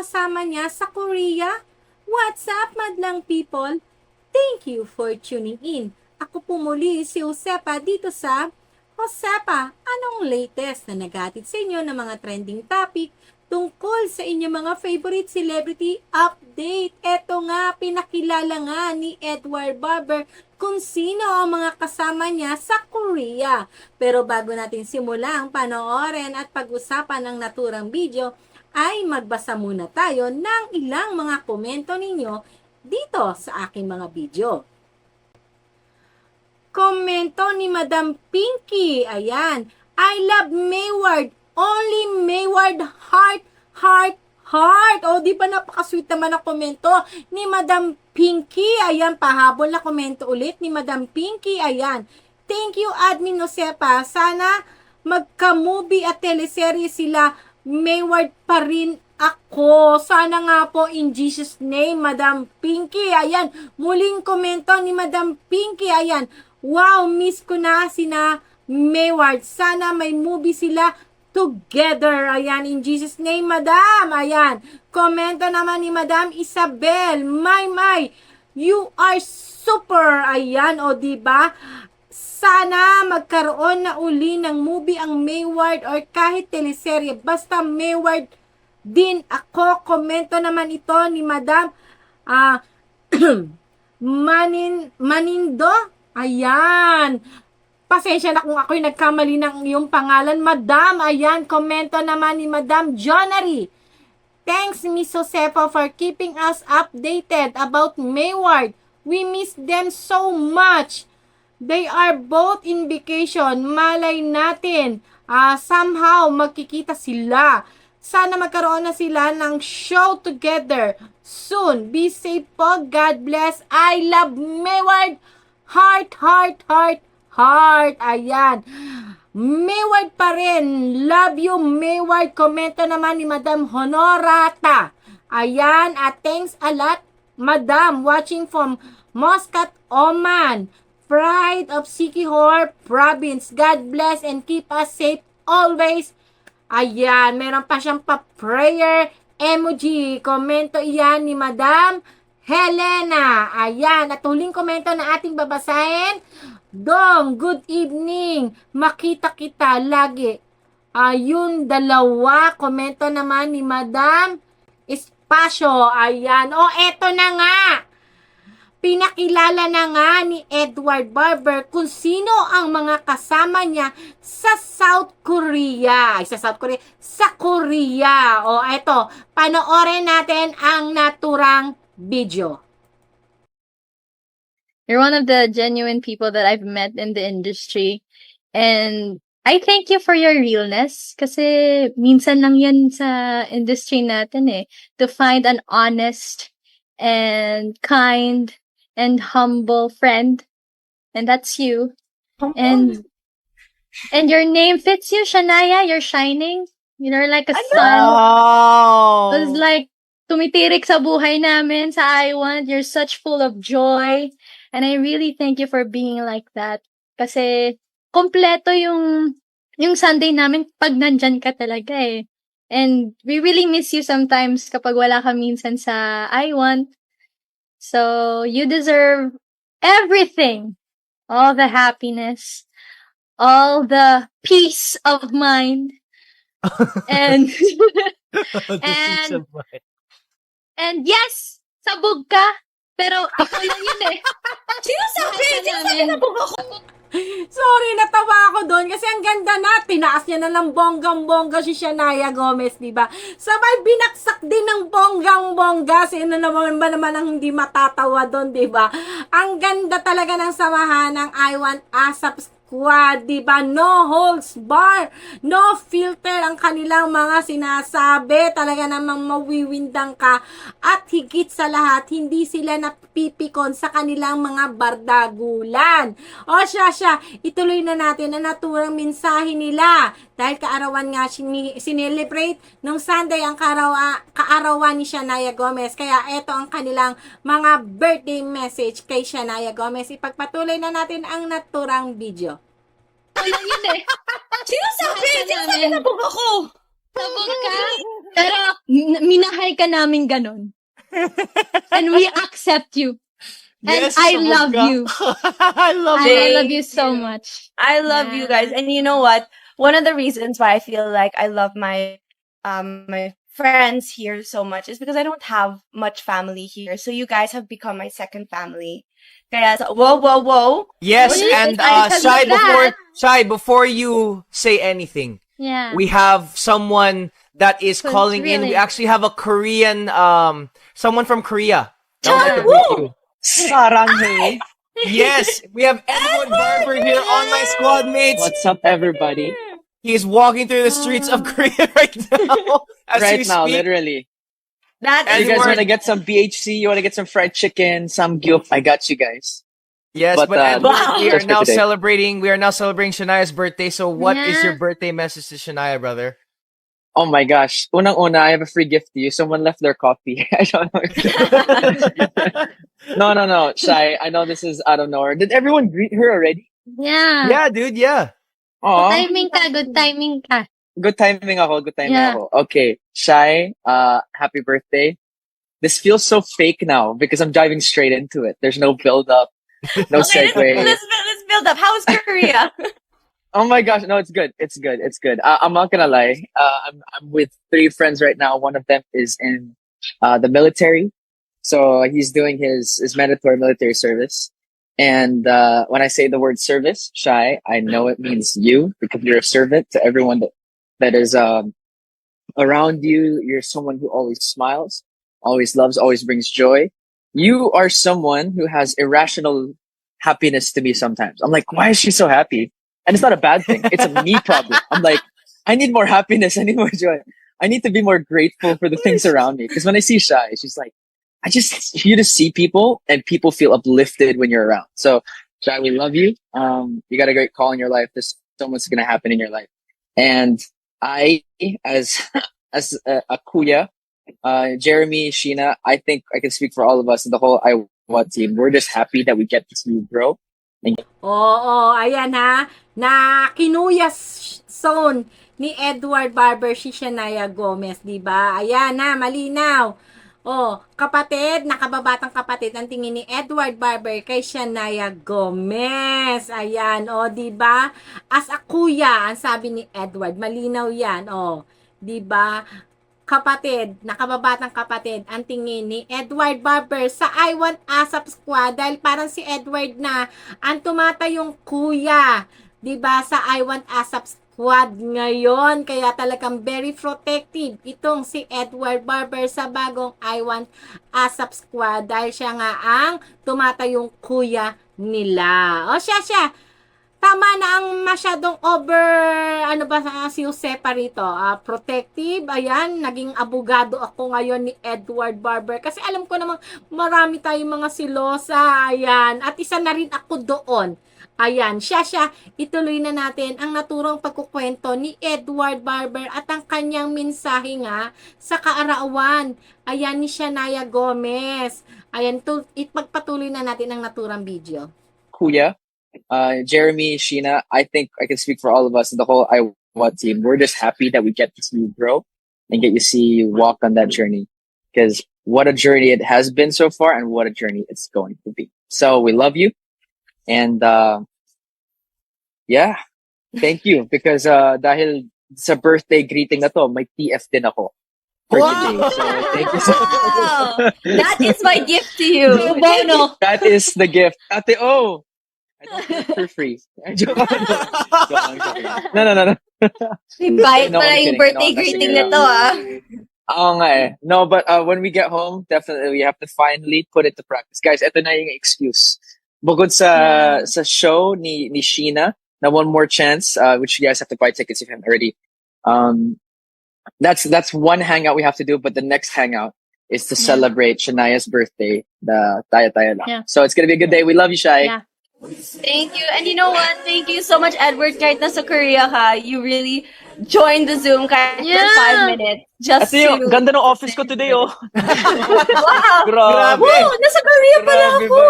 Kasama niya sa Korea. What's up, madlang people? Thank you for tuning in. Ako po muli si Josepa dito sa Josepa, anong latest na nagatid sa inyo ng mga trending topic tungkol sa inyong mga favorite celebrity update. Eto nga, pinakilala nga ni Edward Barber kung sino ang mga kasama niya sa Korea. Pero bago natin simulang panoorin at pag-usapan ng naturang video, ay magbasa muna tayo ng ilang mga komento ninyo dito sa aking mga video. Komento ni Madam Pinky. Ayan. I love Mayward. Only Mayward heart, heart, heart. O, di ba napaka-sweet naman ang komento ni Madam Pinky. Ayan, pahabol na komento ulit ni Madam Pinky. Ayan. Thank you, Admin Josepa. Sana magka-movie at teleserye sila. Mayward pa rin ako. Sana nga po in Jesus name, Madam Pinky. Ayan, muling komento ni Madam Pinky. Ayan, wow, miss ko na sina Mayward. Sana may movie sila together. Ayan, in Jesus name, Madam. Ayan, komento naman ni Madam Isabel. My, my, you are super. Ayan, o, di ba? Sana magkaroon na uli ng movie ang Mayward or kahit teleserye. Basta Mayward din ako. Komento naman ito ni Madam ah Manin Manindo. Ayan. Pasensya na kung ako'y nagkamali ng iyong pangalan, Madam. Ayan, komento naman ni Madam Jonery. Thanks, Miss Josefa, for keeping us updated about Mayward. We miss them so much. They are both in vacation. Malay natin, ah, somehow magkikita sila. Sana magkaroon na sila ng show together soon. Be safe po. God bless. I love Mayward. Heart, heart, heart, heart. Ayan. Mayward pa rin. Love you, Mayward. Komento naman ni Madam Honorata. Ayan. At thanks a lot, Madam. Watching from Muscat, Oman. Pride of Sikihor Province. God bless and keep us safe always. Ayan, meron pa siyang pa-prayer emoji. Komento iyan ni Madam Helena. Ayan, at huling komento na ating babasahin. Dong, good evening. Makita kita lagi. Ayun, dalawa. Komento naman ni Madam Espasyo. Ayan. O, eto na nga. Pinakilala na nga ni Edward Barber kung sino ang mga kasama niya sa South Korea. Ay, sa South Korea. Sa Korea. O, eto. Panoorin natin ang naturang video. You're one of the genuine people that I've met in the industry. And I thank you for your realness kasi minsan lang yan sa industry natin eh. To find an honest and kind and humble friend. And that's you. And and your name fits you, Shania. You're shining. You're like a sun. Oh. It's like tumitirik sa buhay namin sa I Want. You're such full of joy. And I really thank you for being like that. Kasi kompleto yung yung Sunday namin pag nandyan ka talaga eh. And we really miss you sometimes kapag wala ka minsan sa I Want. So you deserve everything. All the happiness. All the peace of mind. and And- mind. And yes, sabog ka. Pero ikaw lang yun eh. Sinasabi! Mahal ka Sinasabi namin. na po ako! Sorry, natawa ako doon kasi ang ganda na. Tinaas niya na ng bonggang-bongga si Shania Gomez, di ba? Sabay binaksak din ng bonggang-bongga. Sino naman ba naman ang hindi matatawa doon, di ba? Ang ganda talaga ng samahan ng I Want ASAP Squad, di ba? No holds bar, no filter ang kanilang mga sinasabi. Talaga namang mawiwindang ka. At higit sa lahat, hindi sila napipikon sa kanilang mga bardagulan. O siya, siya, ituloy na natin ang naturang mensahe nila. Dahil kaarawan nga sini- sinelebrate nung Sunday ang kaarawa, kaarawan ni Shania Gomez. Kaya ito ang kanilang mga birthday message kay Shania Gomez. Ipagpatuloy na natin ang naturang video. Lang yun eh. Sinasabi! Mahal ka Sinasabi namin. na po ako! Sabog ka. Pero minahal ka namin ganun. And we accept you. And Yes, I love ka. you. I love I, it. I love you so much. I love you guys. And you know what? One of the reasons why I feel like I love my um my friends here so much is because I don't have much family here. So you guys have become my second family. Kaya, so- whoa, whoa, whoa. Yes, and it? Uh, Shai, before Shai, before you say anything, Yeah. we have someone that is Who's calling in. We actually have a Korean, um, someone from Korea. Chan That Woo! wanted to meet you. Saranghae. Yes, we have Edward Barber here on my squad mates. What's up, everybody? He's walking through the streets of Korea right now. As right now, speak. literally. That And you guys want to get some BHC? You want to get some fried chicken, some gyup? I got you guys. Yes, But, but, uh, wow. we are now celebrating. We are now celebrating Shania's birthday. So, what is Yeah. your birthday message to Shania, brother? Oh my gosh. Unang-una, I have a free gift to you. Someone left their coffee. I don't know. no, no, no. Shy, I know this is out of nowhere. Did everyone greet her already? yeah. yeah, dude. Yeah. Oh, Timing ka, good timing ka. good timing ako. Good timing Yeah. ako. Okay. Shy, uh, happy birthday. This feels so fake now because I'm diving straight into it. There's no build up, no okay, let's, segue. let's, let's build up. How's Korea? Oh my gosh, no, it's good. It's good. It's good. Uh, I'm not gonna lie. Uh, I'm I'm with three friends right now. One of them is in uh, the military, so he's doing his his mandatory military service. And uh, when I say the word service, shy, I know it means you because you're a servant to everyone that that is um, around you. You're someone who always smiles, always loves, always brings joy. You are someone who has irrational happiness to me sometimes. I'm like, why is she so happy? And it's not a bad thing. It's a me problem. I'm like, I need more happiness. I need more joy. I need to be more grateful for the things around me. Because when I see Shy, she's like, I just, you just see people and people feel uplifted when you're around. So, Shy, we love you. Um, you got a great call in your life. There's so much going to happen in your life. And I, as, as a, a kuya, uh, Jeremy, Sheena, I think I can speak for all of us and the whole I Want team. We're just happy that we get to see you grow. Oo, ayan ha. Na kinuyas ni Edward Barber si Shania Gomez, di ba? Ayan na, malinaw. Oh, kapatid, nakababatang kapatid ang tingin ni Edward Barber kay Shania Gomez. Ayan, oh, di ba? As a kuya, ang sabi ni Edward, malinaw 'yan, oh. Di ba? Kapatid, nakababatang kapatid, ang tingin ni Edward Barber sa I Want ASAP Squad dahil parang si Edward na ang tumatayong kuya, 'di ba, sa I Want ASAP Squad ngayon. Kaya talagang very protective itong si Edward Barber sa bagong I Want ASAP Squad dahil siya nga ang tumatayong kuya nila. O siya siya, tama na ang masyadong over, ano ba sa si Josepa rito, ah, protective, ayan, naging abogado ako ngayon ni Edward Barber, kasi alam ko namang marami tayong mga silosa, ayan, at isa na rin ako doon. Ayan, siya siya, ituloy na natin ang naturang pagkukwento ni Edward Barber at ang kanyang mensahe nga sa kaarawan. Ayan ni Shania Gomez. Ayan, tu- ipagpatuloy na natin ang naturang video. Kuya, uh, Jeremy, Sheena, I think I can speak for all of us and the whole I Want team. We're just happy that we get to see you grow and get you see you walk on that journey. Because what a journey it has been so far and what a journey it's going to be. So we love you. And uh, yeah, thank you. Because uh, dahil sa birthday greeting na to, may TF din ako. birthday. So thank you so much. That is my gift to you. Bono. That is the gift. Ate O! I don't do for free. Joke lang. Joke lang. No, no, no, no. May bayad No, pala I'm yung birthday No, greeting kasi, nito ah. Oo nga eh. No, but uh, when we get home, definitely we have to finally put it to practice. Guys, ito na yung excuse. Bukod sa sa show ni ni Sheena, na one more chance, uh, which you guys have to buy tickets if you haven't already. Um, that's that's one hangout we have to do, but the next hangout is to Yeah. celebrate Shania's birthday, the Taya Taya lang. Yeah. So it's gonna be a good day. We love you, Shai. Yeah. Thank you. And you know what? Thank you so much, Edward. Kahit nasa Korea ka, you really joined the Zoom kahit Yeah. for five minutes. Just Ito yung to... ganda ng office ko today, oh. Wow! Grabe. Wow! Nasa Korea pala ako!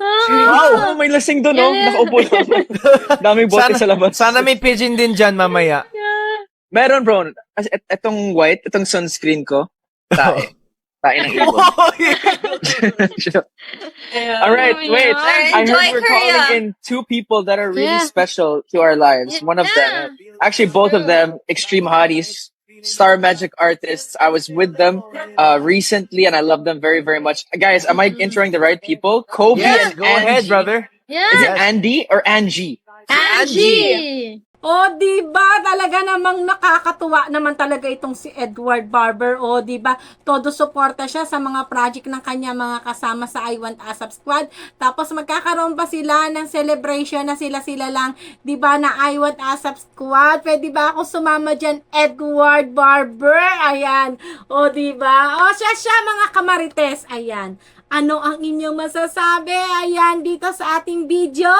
Wow, oh, may lasing doon, oh. Yeah. Nakaupo lang. Daming bote Sana- sa labas. Sana may pigeon din dyan mamaya. Meron, bro. As- et- Etong white, itong sunscreen ko, tae. Tae ng ibon. All right, Oh, wait. yeah. I Enjoy heard we're Korea. calling in two people that are really Yeah. special to our lives. One of them, actually both of them, extreme hotties, star magic artists. I was with them uh, recently, and I love them very, very much. Guys, am I introing the right people? Kobe Yes, and go ahead, Angie. brother. Is Yeah. it Andy or Angie? Angie. O, di ba? Talaga namang nakakatuwa naman talaga itong si Edward Barber. O, di ba? Todo suporta siya sa mga project ng kanya mga kasama sa I Want ASAP Squad. Tapos magkakaroon pa sila ng celebration na sila-sila lang, di ba, na I Want ASAP Squad. Pwede ba ako sumama dyan, Edward Barber? Ayan. O, di ba? O, siya siya mga kamarites. Ayan. Ano ang inyong masasabi? Ayan, dito sa ating video.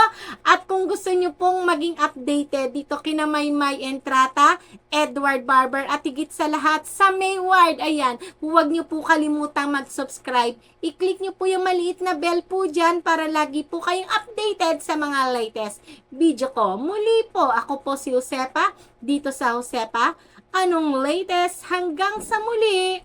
At kung gusto nyo pong maging updated dito kina Maymay Entrata, Edward Barber, at higit sa lahat sa Mayward. Ayan, huwag nyo po kalimutang mag-subscribe. I-click nyo po yung maliit na bell po dyan para lagi po kayong updated sa mga latest video ko. Muli po, ako po si Josepa, dito sa Josepa. Anong latest? Hanggang sa muli!